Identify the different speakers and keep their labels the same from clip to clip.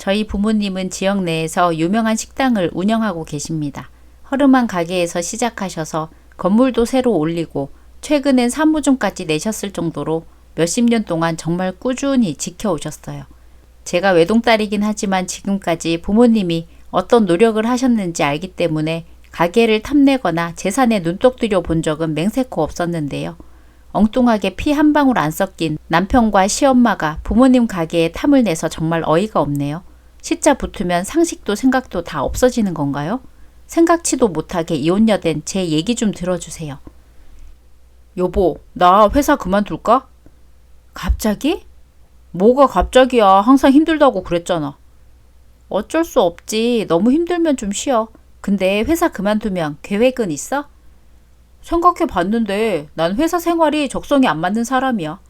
Speaker 1: 저희 부모님은 지역 내에서 유명한 식당을 운영하고 계십니다. 허름한 가게에서 시작하셔서 건물도 새로 올리고 최근엔 사무중까지 내셨을 정도로 몇십 년 동안 정말 꾸준히 지켜오셨어요. 제가 외동딸이긴 하지만 지금까지 부모님이 어떤 노력을 하셨는지 알기 때문에 가게를 탐내거나 재산에 눈독 들여 본 적은 맹세코 없었는데요. 엉뚱하게 피 한 방울 안 섞인 남편과 시엄마가 부모님 가게에 탐을 내서 정말 어이가 없네요. 시자 붙으면 상식도 생각도 다 없어지는 건가요? 생각치도 못하게 이혼녀된 제 얘기 좀 들어주세요. 여보, 나 회사 그만둘까? 갑자기? 뭐가 갑자기야. 항상 힘들다고 그랬잖아. 어쩔 수 없지. 너무 힘들면 좀 쉬어. 근데 회사 그만두면 계획은 있어? 생각해 봤는데 난 회사 생활이 적성이 안 맞는 사람이야.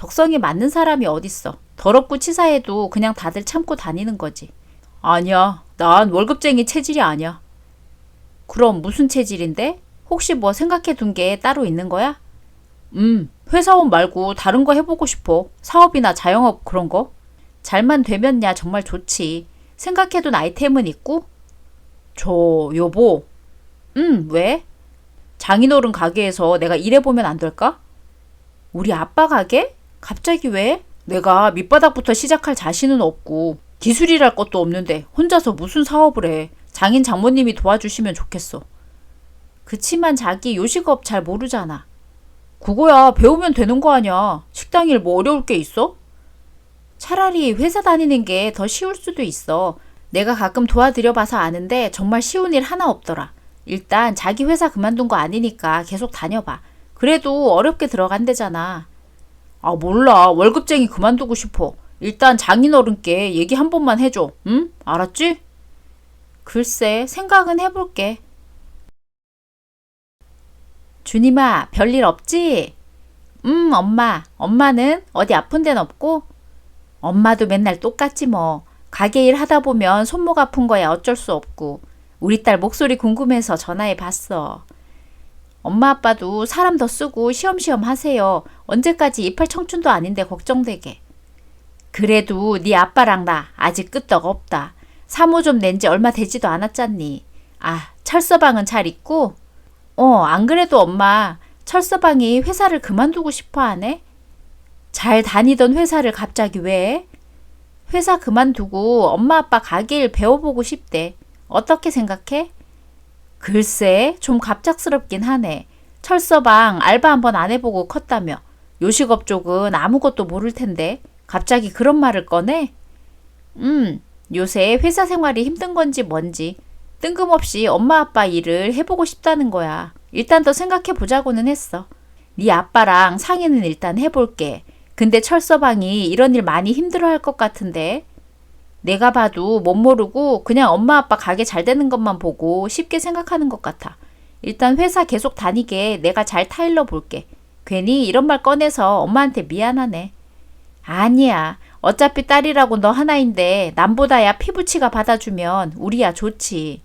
Speaker 1: 적성이 맞는 사람이 어딨어. 더럽고 치사해도 그냥 다들 참고 다니는 거지. 아니야. 난 월급쟁이 체질이 아니야. 그럼 무슨 체질인데? 혹시 뭐 생각해 둔 게 따로 있는 거야? 음, 회사원 말고 다른 거 해보고 싶어. 사업이나 자영업 그런 거. 잘만 되면야 정말 좋지. 생각해 둔 아이템은 있고? 저, 여보. 응, 왜? 장인어른 가게에서 내가 일해보면 안 될까? 우리 아빠 가게? 갑자기 왜? 내가 밑바닥부터 시작할 자신은 없고 기술이랄 것도 없는데 혼자서 무슨 사업을 해. 장인 장모님이 도와주시면 좋겠어. 그치만 자기 요식업 잘 모르잖아. 그거야 배우면 되는 거 아니야. 식당 일 뭐 어려울 게 있어? 차라리 회사 다니는 게 더 쉬울 수도 있어. 내가 가끔 도와드려 봐서 아는데 정말 쉬운 일 하나 없더라. 일단 자기 회사 그만둔 거 아니니까 계속 다녀봐. 그래도 어렵게 들어간대잖아. 아, 몰라. 월급쟁이 그만두고 싶어. 일단 장인어른께 얘기 한 번만 해줘. 응? 알았지? 글쎄, 생각은 해볼게. 주님아, 별일 없지? 음, 엄마. 엄마는 어디 아픈 데는 없고? 엄마도 맨날 똑같지 뭐. 가게 일 하다 보면 손목 아픈 거야 어쩔 수 없고. 우리 딸 목소리 궁금해서 전화해 봤어. 엄마 아빠도 사람 더 쓰고 시험시험 하세요. 언제까지 이팔 청춘도 아닌데 걱정되게. 그래도 네 아빠랑 나 아직 끄떡 없다. 사모 좀 낸 지 얼마 되지도 않았잖니. 아, 철서방은 잘 있고? 어, 안 그래도 엄마 철서방이 회사를 그만두고 싶어 하네? 잘 다니던 회사를 갑자기 왜? 회사 그만두고 엄마 아빠 가게 일 배워보고 싶대. 어떻게 생각해? 글쎄, 좀 갑작스럽긴 하네. 철서방 알바 한번 안 해보고 컸다며. 요식업 쪽은 아무것도 모를 텐데. 갑자기 그런 말을 꺼내? 음, 요새 회사 생활이 힘든 건지 뭔지 뜬금없이 엄마 아빠 일을 해보고 싶다는 거야. 일단 더 생각해 보자고는 했어. 네 아빠랑 상의는 일단 해볼게. 근데 철서방이 이런 일 많이 힘들어 할 것 같은데. 내가 봐도 못 모르고 그냥 엄마 아빠 가게 잘 되는 것만 보고 쉽게 생각하는 것 같아. 일단 회사 계속 다니게 내가 잘 타일러 볼게. 괜히 이런 말 꺼내서 엄마한테 미안하네. 아니야. 어차피 딸이라고 너 하나인데 남보다야 피부치가 받아주면 우리야 좋지.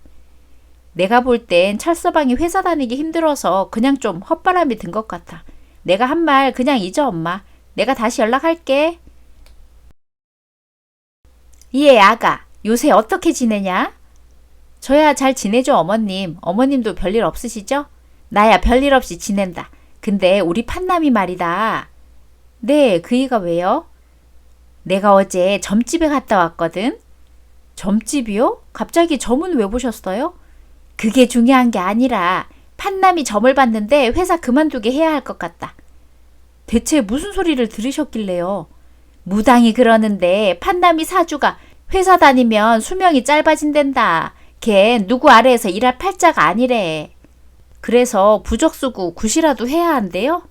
Speaker 1: 내가 볼땐 철서방이 회사 다니기 힘들어서 그냥 좀 헛바람이 든 것 같아. 내가 한 말 그냥 잊어 엄마. 내가 다시 연락할게. 예, 아가. 요새 어떻게 지내냐? 저야 잘 지내죠, 어머님. 어머님도 별일 없으시죠? 나야 별일 없이 지낸다. 근데 우리 판남이 말이다. 네, 그이가 왜요? 내가 어제 점집에 갔다 왔거든. 점집이요? 갑자기 점은 왜 보셨어요? 그게 중요한 게 아니라 판남이 점을 봤는데 회사 그만두게 해야 할 것 같다. 대체 무슨 소리를 들으셨길래요? 무당이 그러는데 판남이 사주가 회사 다니면 수명이 짧아진댄다. 걘 누구 아래에서 일할 팔자가 아니래. 그래서 부적 쓰고 굿이라도 해야 한대요?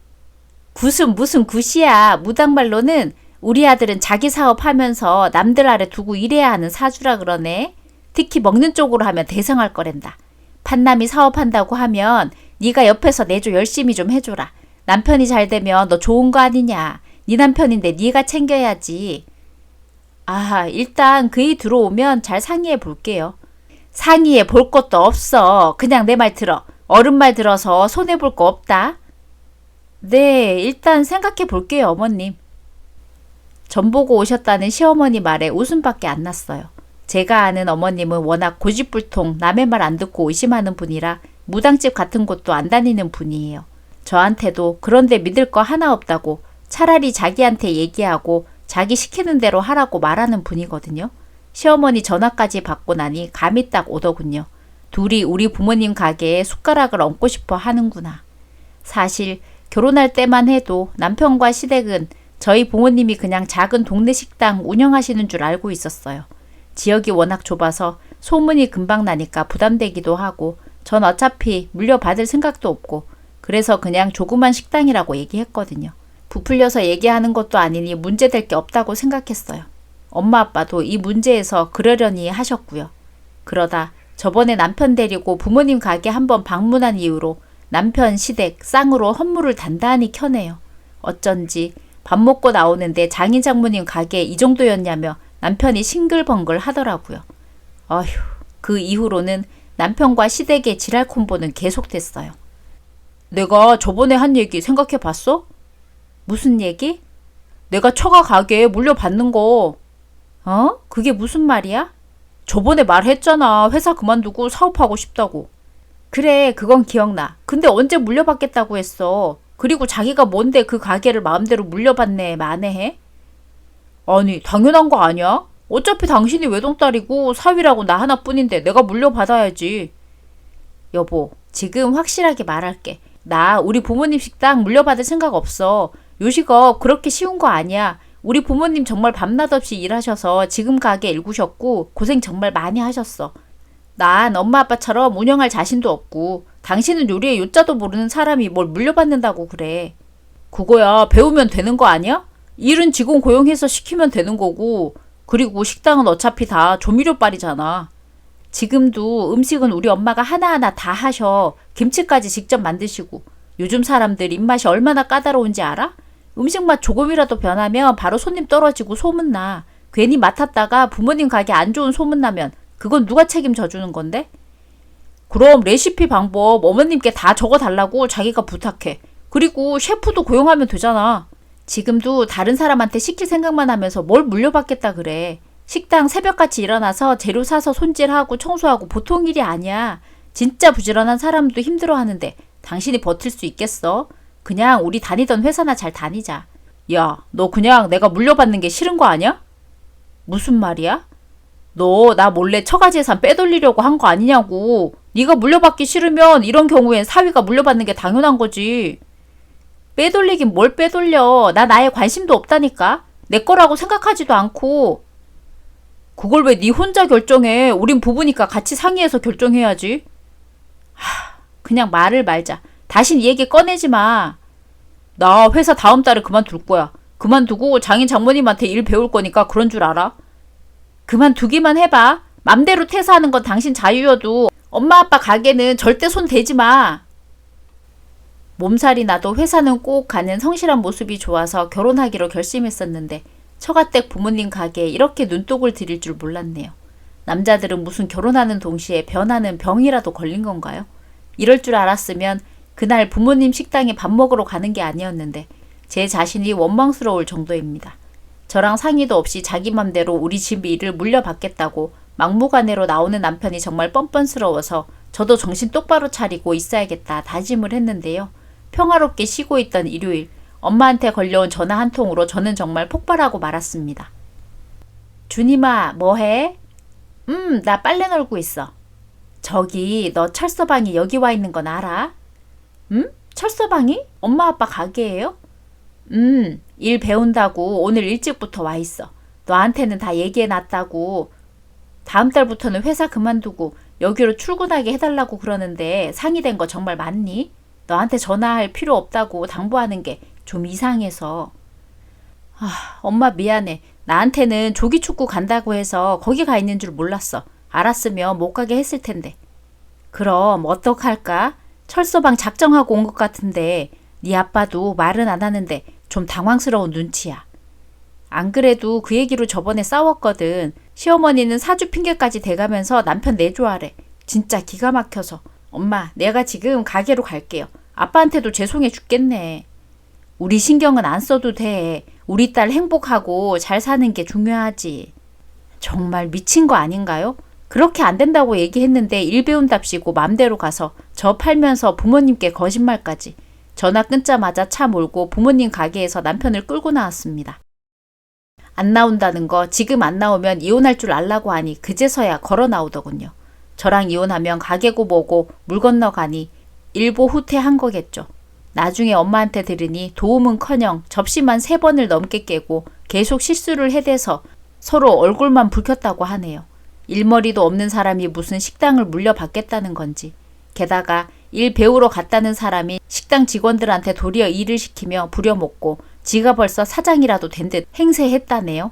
Speaker 1: 굿은 무슨 굿이야. 무당말로는 우리 아들은 자기 사업하면서 남들 아래 두고 일해야 하는 사주라 그러네. 특히 먹는 쪽으로 하면 대성할 거랜다. 판남이 사업한다고 하면 네가 옆에서 내조 열심히 좀 해줘라. 남편이 잘 되면 너 좋은 거 아니냐. 네 남편인데 네가 챙겨야지. 아, 일단 그이 들어오면 잘 상의해 볼게요. 상의해 볼 것도 없어. 그냥 내 말 들어. 어른 말 들어서 손해 볼 거 없다. 네, 일단 생각해 볼게요, 어머님. 전 보고 오셨다는 시어머니 말에 웃음밖에 안 났어요. 제가 아는 어머님은 워낙 고집불통 남의 말 안 듣고 의심하는 분이라 무당집 같은 곳도 안 다니는 분이에요. 저한테도 그런데 믿을 거 하나 없다고 차라리 자기한테 얘기하고 자기 시키는 대로 하라고 말하는 분이거든요. 시어머니 전화까지 받고 나니 감이 딱 오더군요. 둘이 우리 부모님 가게에 숟가락을 얹고 싶어 하는구나. 사실 결혼할 때만 해도 남편과 시댁은 저희 부모님이 그냥 작은 동네 식당 운영하시는 줄 알고 있었어요. 지역이 워낙 좁아서 소문이 금방 나니까 부담되기도 하고 전 어차피 물려받을 생각도 없고 그래서 그냥 조그만 식당이라고 얘기했거든요. 부풀려서 얘기하는 것도 아니니 문제될 게 없다고 생각했어요. 엄마 아빠도 이 문제에서 그러려니 하셨고요. 그러다 저번에 남편 데리고 부모님 가게 한번 방문한 이후로 남편 시댁 쌍으로 헌물을 단단히 켜내요. 어쩐지 밥 먹고 나오는데 장인 장모님 가게 이 정도였냐며 남편이 싱글벙글 하더라고요. 어휴, 그 이후로는 남편과 시댁의 지랄 콤보는 계속됐어요. 내가 저번에 한 얘기 생각해 봤어? 무슨 얘기? 내가 처가 가게에 물려받는 거. 어? 그게 무슨 말이야? 저번에 말했잖아. 회사 그만두고 사업하고 싶다고. 그래, 그건 기억나. 근데 언제 물려받겠다고 했어? 그리고 자기가 뭔데 그 가게를 마음대로 물려받네, 만회해? 아니, 당연한 거 아니야? 어차피 당신이 외동딸이고 사위라고 나 하나뿐인데 내가 물려받아야지. 여보, 지금 확실하게 말할게. 나 우리 부모님 식당 물려받을 생각 없어. 요식업 그렇게 쉬운 거 아니야. 우리 부모님 정말 밤낮 없이 일하셔서 지금 가게 일구셨고 고생 정말 많이 하셨어. 난 엄마 아빠처럼 운영할 자신도 없고 당신은 요리의 요자도 모르는 사람이 뭘 물려받는다고 그래. 그거야 배우면 되는 거 아니야? 일은 직원 고용해서 시키면 되는 거고 그리고 식당은 어차피 다 조미료빨이잖아. 지금도 음식은 우리 엄마가 하나하나 다 하셔. 김치까지 직접 만드시고. 요즘 사람들 입맛이 얼마나 까다로운지 알아? 음식 맛 조금이라도 변하면 바로 손님 떨어지고 소문나. 괜히 맡았다가 부모님 가게 안 좋은 소문나면 그건 누가 책임져 주는 건데? 그럼 레시피 방법 어머님께 다 적어 달라고 자기가 부탁해. 그리고 셰프도 고용하면 되잖아. 지금도 다른 사람한테 시킬 생각만 하면서 뭘 물려받겠다 그래. 식당 새벽같이 일어나서 재료 사서 손질하고 청소하고 보통 일이 아니야. 진짜 부지런한 사람도 힘들어 하는데 당신이 버틸 수 있겠어? 그냥 우리 다니던 회사나 잘 다니자. 야, 너 그냥 내가 물려받는 게 싫은 거 아니야? 무슨 말이야? 너 나 몰래 처가재산 빼돌리려고 한 거 아니냐고. 네가 물려받기 싫으면 이런 경우엔 사위가 물려받는 게 당연한 거지. 빼돌리긴 뭘 빼돌려. 나 나에 관심도 없다니까. 내 거라고 생각하지도 않고. 그걸 왜 네 혼자 결정해? 우린 부부니까 같이 상의해서 결정해야지. 하, 그냥 말을 말자. 다신 이 얘기 꺼내지 마. 나 회사 다음 달에 그만둘 거야. 그만두고 장인 장모님한테 일 배울 거니까 그런 줄 알아? 그만두기만 해봐. 맘대로 퇴사하는 건 당신 자유여도 엄마 아빠 가게는 절대 손 대지 마. 몸살이 나도 회사는 꼭 가는 성실한 모습이 좋아서 결혼하기로 결심했었는데 처가댁 부모님 가게에 이렇게 눈독을 들일 줄 몰랐네요. 남자들은 무슨 결혼하는 동시에 변하는 병이라도 걸린 건가요? 이럴 줄 알았으면 그날 부모님 식당에 밥 먹으러 가는 게 아니었는데 제 자신이 원망스러울 정도입니다. 저랑 상의도 없이 자기 맘대로 우리 집 일을 물려받겠다고 막무가내로 나오는 남편이 정말 뻔뻔스러워서 저도 정신 똑바로 차리고 있어야겠다 다짐을 했는데요. 평화롭게 쉬고 있던 일요일 엄마한테 걸려온 전화 한 통으로 저는 정말 폭발하고 말았습니다. 준이마 뭐해? 음, 나 빨래 널고 있어. 저기 너 철서방이 여기 와 있는 건 알아? 음? 철서방이? 엄마 아빠 가게예요? 음, 일 배운다고 오늘 일찍부터 와 있어. 너한테는 다 얘기해 놨다고. 다음 달부터는 회사 그만두고 여기로 출근하게 해달라고 그러는데 상의된 거 정말 맞니? 너한테 전화할 필요 없다고 당부하는 게 좀 이상해서. 아, 엄마 미안해. 나한테는 조기 축구 간다고 해서 거기 가 있는 줄 몰랐어. 알았으면 못 가게 했을 텐데. 그럼 어떡할까? 철서방 작정하고 온 것 같은데 네 아빠도 말은 안 하는데 좀 당황스러운 눈치야. 안 그래도 그 얘기로 저번에 싸웠거든. 시어머니는 사주 핑계까지 대가면서 남편 내조하래. 진짜 기가 막혀서. 엄마, 내가 지금 가게로 갈게요. 아빠한테도 죄송해 죽겠네. 우리 신경은 안 써도 돼. 우리 딸 행복하고 잘 사는 게 중요하지. 정말 미친 거 아닌가요? 그렇게 안 된다고 얘기했는데 일 배운답시고 맘대로 가서 저 팔면서 부모님께 거짓말까지. 전화 끊자마자 차 몰고 부모님 가게에서 남편을 끌고 나왔습니다. 안 나온다는 거 지금 안 나오면 이혼할 줄 알라고 하니 그제서야 걸어 나오더군요. 저랑 이혼하면 가게고 뭐고 물 건너 가니 일보 후퇴한 거겠죠. 나중에 엄마한테 들으니 도움은커녕 접시만 세 번을 넘게 깨고 계속 실수를 해대서 서로 얼굴만 붉혔다고 하네요. 일머리도 없는 사람이 무슨 식당을 물려받겠다는 건지. 게다가 일 배우러 갔다는 사람이 식당 직원들한테 도리어 일을 시키며 부려먹고 지가 벌써 사장이라도 된 듯 행세했다네요.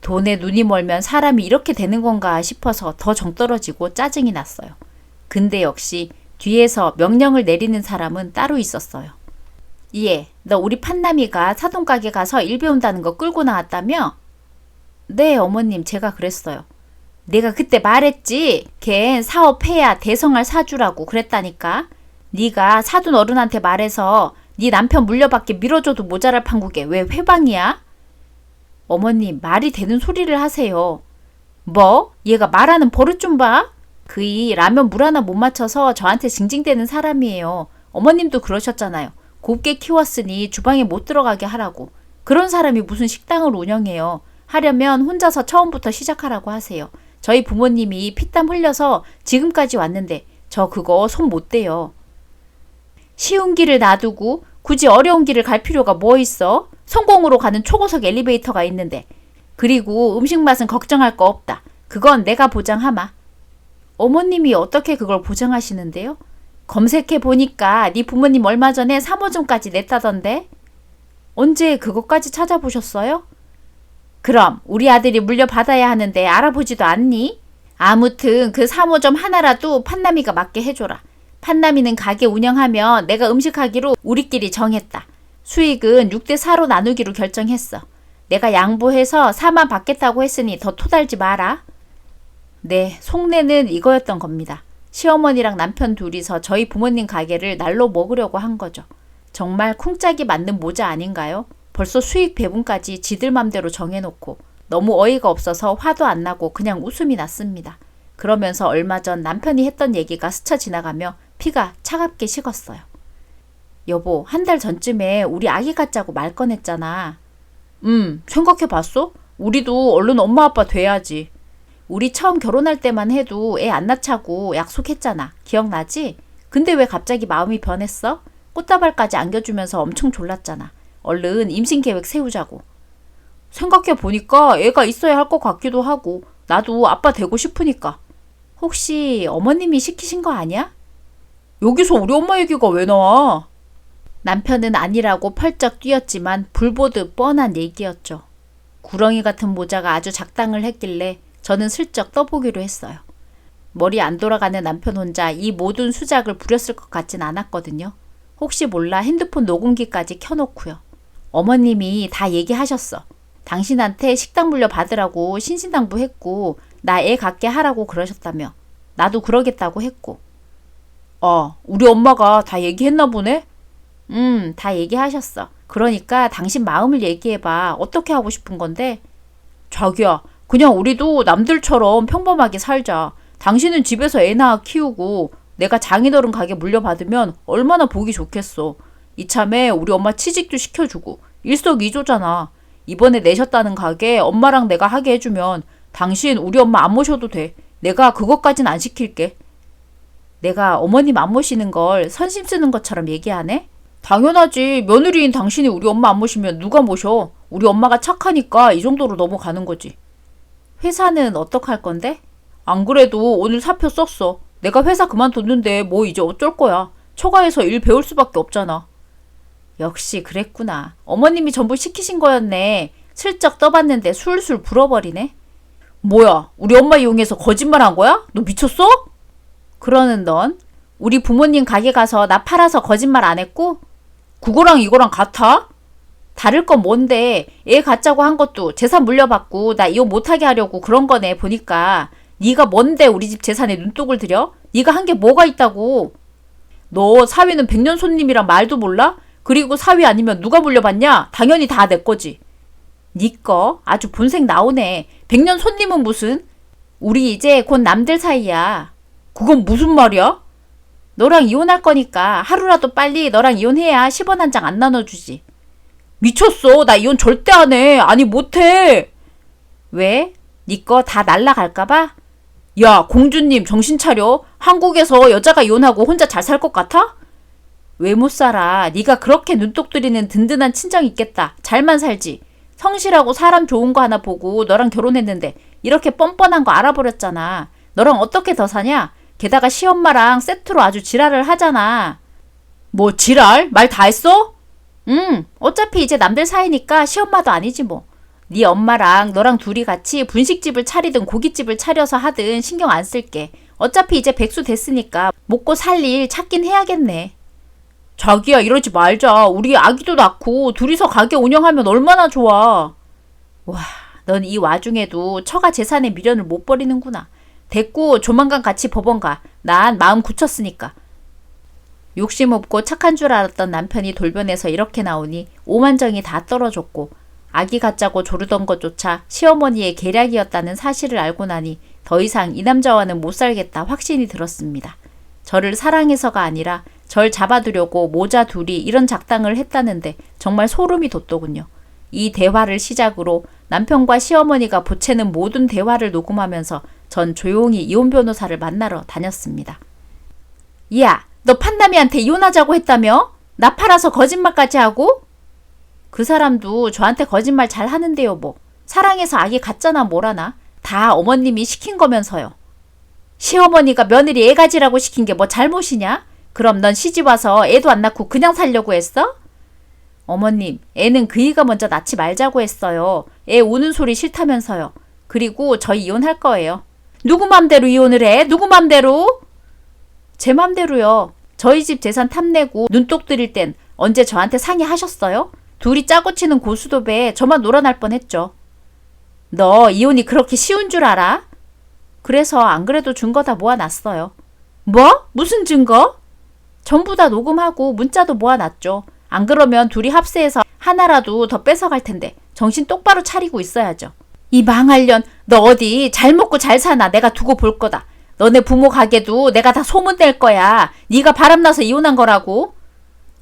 Speaker 1: 돈에 눈이 멀면 사람이 이렇게 되는 건가 싶어서 더 정떨어지고 짜증이 났어요. 근데 역시 뒤에서 명령을 내리는 사람은 따로 있었어요. 예, 너 우리 판남이가 사돈가게 가서 일 배운다는 거 끌고 나왔다며? 네, 어머님, 제가 그랬어요. 내가 그때 말했지. 걘 사업해야 대성할 사주라고 그랬다니까. 네가 사돈 어른한테 말해서 네 남편 물려받게 밀어줘도 모자랄 판국에 왜 회방이야? 어머님, 말이 되는 소리를 하세요. 뭐? 얘가 말하는 버릇 좀 봐. 그이 라면 물 하나 못 맞춰서 저한테 징징대는 사람이에요. 어머님도 그러셨잖아요. 곱게 키웠으니 주방에 못 들어가게 하라고. 그런 사람이 무슨 식당을 운영해요. 하려면 혼자서 처음부터 시작하라고 하세요. 저희 부모님이 피땀 흘려서 지금까지 왔는데 저 그거 손 못 대요. 쉬운 길을 놔두고 굳이 어려운 길을 갈 필요가 뭐 있어? 성공으로 가는 초고속 엘리베이터가 있는데. 그리고 음식 맛은 걱정할 거 없다. 그건 내가 보장하마. 어머님이 어떻게 그걸 보장하시는데요? 검색해 보니까 네 부모님 얼마 전에 3호점까지 냈다던데. 언제 그것까지 찾아보셨어요? 그럼 우리 아들이 물려받아야 하는데 알아보지도 않니? 아무튼 그 3호점 하나라도 판남이가 맡게 해줘라. 판남이는 가게 운영하면 내가 음식하기로 우리끼리 정했다. 수익은 6대 4로 나누기로 결정했어. 내가 양보해서 4만 받겠다고 했으니 더 토달지 마라. 네, 속내는 이거였던 겁니다. 시어머니랑 남편 둘이서 저희 부모님 가게를 날로 먹으려고 한 거죠. 정말 쿵짝이 맞는 모자 아닌가요? 벌써 수익 배분까지 지들 맘대로 정해놓고 너무 어이가 없어서 화도 안 나고 그냥 웃음이 났습니다. 그러면서 얼마 전 남편이 했던 얘기가 스쳐 지나가며 피가 차갑게 식었어요. 여보, 한 달 전쯤에 우리 아기 갖자고 말 꺼냈잖아. 음, 생각해 봤어? 우리도 얼른 엄마 아빠 돼야지. 우리 처음 결혼할 때만 해도 애 안 낳자고 약속했잖아. 기억나지? 근데 왜 갑자기 마음이 변했어? 꽃다발까지 안겨주면서 엄청 졸랐잖아. 얼른 임신 계획 세우자고. 생각해 보니까 애가 있어야 할 것 같기도 하고, 나도 아빠 되고 싶으니까. 혹시 어머님이 시키신 거 아니야? 여기서 우리 엄마 얘기가 왜 나와? 남편은 아니라고 펄쩍 뛰었지만 불보듯 뻔한 얘기였죠. 구렁이 같은 모자가 아주 작당을 했길래 저는 슬쩍 떠보기로 했어요. 머리 안 돌아가는 남편 혼자 이 모든 수작을 부렸을 것 같진 않았거든요. 혹시 몰라 핸드폰 녹음기까지 켜놓고요. 어머님이 다 얘기하셨어. 당신한테 식당 물려 받으라고 신신당부 했고 나 애 갖게 하라고 그러셨다며. 나도 그러겠다고 했고. 아, 우리 엄마가 다 얘기했나 보네? 음, 다 얘기하셨어. 그러니까 당신 마음을 얘기해봐. 어떻게 하고 싶은 건데? 자기야, 그냥 우리도 남들처럼 평범하게 살자. 당신은 집에서 애 낳아 키우고 내가 장인어른 가게 물려받으면 얼마나 보기 좋겠어. 이참에 우리 엄마 취직도 시켜주고 일석이조잖아. 이번에 내셨다는 가게 엄마랑 내가 하게 해주면 당신 우리 엄마 안 모셔도 돼. 내가 그것까진 안 시킬게. 내가 어머님 안 모시는 걸 선심 쓰는 것처럼 얘기하네? 당연하지. 며느리인 당신이 우리 엄마 안 모시면 누가 모셔? 우리 엄마가 착하니까 이 정도로 넘어가는 거지. 회사는 어떡할 건데? 안 그래도 오늘 사표 썼어. 내가 회사 그만뒀는데 뭐 이제 어쩔 거야. 처가에서 일 배울 수밖에 없잖아. 역시 그랬구나. 어머님이 전부 시키신 거였네. 슬쩍 떠봤는데 술술 불어버리네. 뭐야, 우리 엄마 이용해서 거짓말 한 거야? 너 미쳤어? 그러는 넌 우리 부모님 가게 가서 나 팔아서 거짓말 안 했고? 그거랑 이거랑 같아? 다를 건 뭔데 애 갖자고 한 것도 재산 물려받고 나 이혼 못하게 하려고 그런 거네 보니까 네가 뭔데 우리 집 재산에 눈독을 들여? 네가 한 게 뭐가 있다고? 너 사위는 백년 손님이랑 말도 몰라? 그리고 사위 아니면 누가 물려받냐? 당연히 다 내 거지. 니꺼 아주 본색 나오네. 백년 손님은 무슨? 우리 이제 곧 남들 사이야. 그건 무슨 말이야? 너랑 이혼할 거니까 하루라도 빨리 너랑 이혼해야 10원 한 장 안 나눠주지. 미쳤어. 나 이혼 절대 안 해. 아니 못해. 왜? 니거다 날라갈까봐? 야 공주님 정신 차려. 한국에서 여자가 이혼하고 혼자 잘 살 것 같아? 왜 못 살아? 네가 그렇게 눈독 들이는 든든한 친정 있겠다. 잘만 살지. 성실하고 사람 좋은 거 하나 보고 너랑 결혼했는데 이렇게 뻔뻔한 거 알아버렸잖아. 너랑 어떻게 더 사냐? 게다가 시엄마랑 세트로 아주 지랄을 하잖아. 뭐 지랄? 말 다 했어? 응. 어차피 이제 남들 사이니까 시엄마도 아니지 뭐. 네 엄마랑 너랑 둘이 같이 분식집을 차리든 고깃집을 차려서 하든 신경 안 쓸게. 어차피 이제 백수 됐으니까 먹고 살 일 찾긴 해야겠네. 자기야 이러지 말자. 우리 아기도 낳고 둘이서 가게 운영하면 얼마나 좋아. 와, 넌 이 와중에도 처가 재산의 미련을 못 버리는구나. 됐고 조만간 같이 법원 가. 난 마음 굳혔으니까. 욕심 없고 착한 줄 알았던 남편이 돌변해서 이렇게 나오니 오만정이 다 떨어졌고 아기 갖자고 조르던 것조차 시어머니의 계략이었다는 사실을 알고 나니 더 이상 이 남자와는 못 살겠다 확신이 들었습니다. 저를 사랑해서가 아니라 절 잡아두려고 모자 둘이 이런 작당을 했다는데 정말 소름이 돋더군요. 이 대화를 시작으로 남편과 시어머니가 보채는 모든 대화를 녹음하면서 전 조용히 이혼 변호사를 만나러 다녔습니다. 야, 너 판남이한테 이혼하자고 했다며? 나 팔아서 거짓말까지 하고? 그 사람도 저한테 거짓말 잘 하는데요, 뭐. 사랑해서 아기 갖잖아, 뭐라나. 다 어머님이 시킨 거면서요. 시어머니가 며느리 애 가지라고 시킨 게 뭐 잘못이냐? 그럼 넌 시집 와서 애도 안 낳고 그냥 살려고 했어? 어머님, 애는 그이가 먼저 낳지 말자고 했어요. 애 우는 소리 싫다면서요. 그리고 저희 이혼할 거예요. 누구 맘대로 이혼을 해? 누구 맘대로? 제 맘대로요. 저희 집 재산 탐내고 눈독 들일 땐 언제 저한테 상의하셨어요? 둘이 짜고 치는 고수도배 저만 놀아날 뻔했죠. 너 이혼이 그렇게 쉬운 줄 알아? 그래서 안 그래도 증거 다 모아놨어요. 뭐? 무슨 증거? 전부 다 녹음하고 문자도 모아놨죠. 안 그러면 둘이 합세해서 하나라도 더 뺏어갈 텐데 정신 똑바로 차리고 있어야죠. 이 망할년 너 어디 잘 먹고 잘 사나 내가 두고 볼 거다. 너네 부모 가게도 내가 다 소문낼 거야. 네가 바람나서 이혼한 거라고.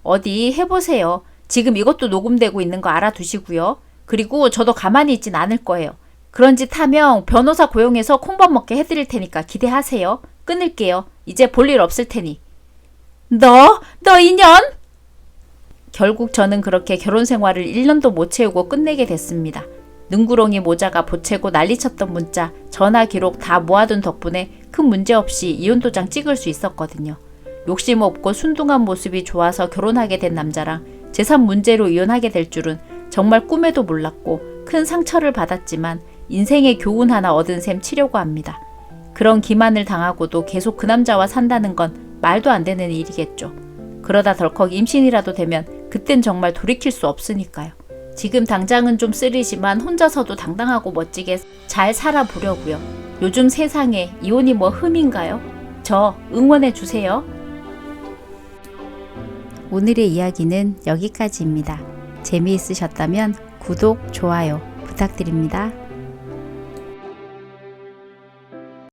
Speaker 1: 어디 해보세요. 지금 이것도 녹음되고 있는 거 알아두시고요. 그리고 저도 가만히 있진 않을 거예요. 그런 짓 하면 변호사 고용해서 콩밥 먹게 해드릴 테니까 기대하세요. 끊을게요. 이제 볼 일 없을 테니. 너? 너 인연? 결국 저는 그렇게 결혼 생활을 1년도 못 채우고 끝내게 됐습니다. 능구렁이 모자가 보채고 난리쳤던 문자, 전화 기록 다 모아둔 덕분에 큰 문제 없이 이혼 도장 찍을 수 있었거든요. 욕심 없고 순둥한 모습이 좋아서 결혼하게 된 남자랑 재산 문제로 이혼하게 될 줄은 정말 꿈에도 몰랐고 큰 상처를 받았지만 인생의 교훈 하나 얻은 셈 치려고 합니다. 그런 기만을 당하고도 계속 그 남자와 산다는 건 말도 안 되는 일이겠죠. 그러다 덜컥 임신이라도 되면 그땐 정말 돌이킬 수 없으니까요. 지금 당장은 좀 쓰리지만 혼자서도 당당하고 멋지게 잘 살아보려고요. 요즘 세상에 이혼이 뭐 흠인가요? 저 응원해 주세요. 오늘의 이야기는 여기까지입니다. 재미있으셨다면 구독, 좋아요 부탁드립니다.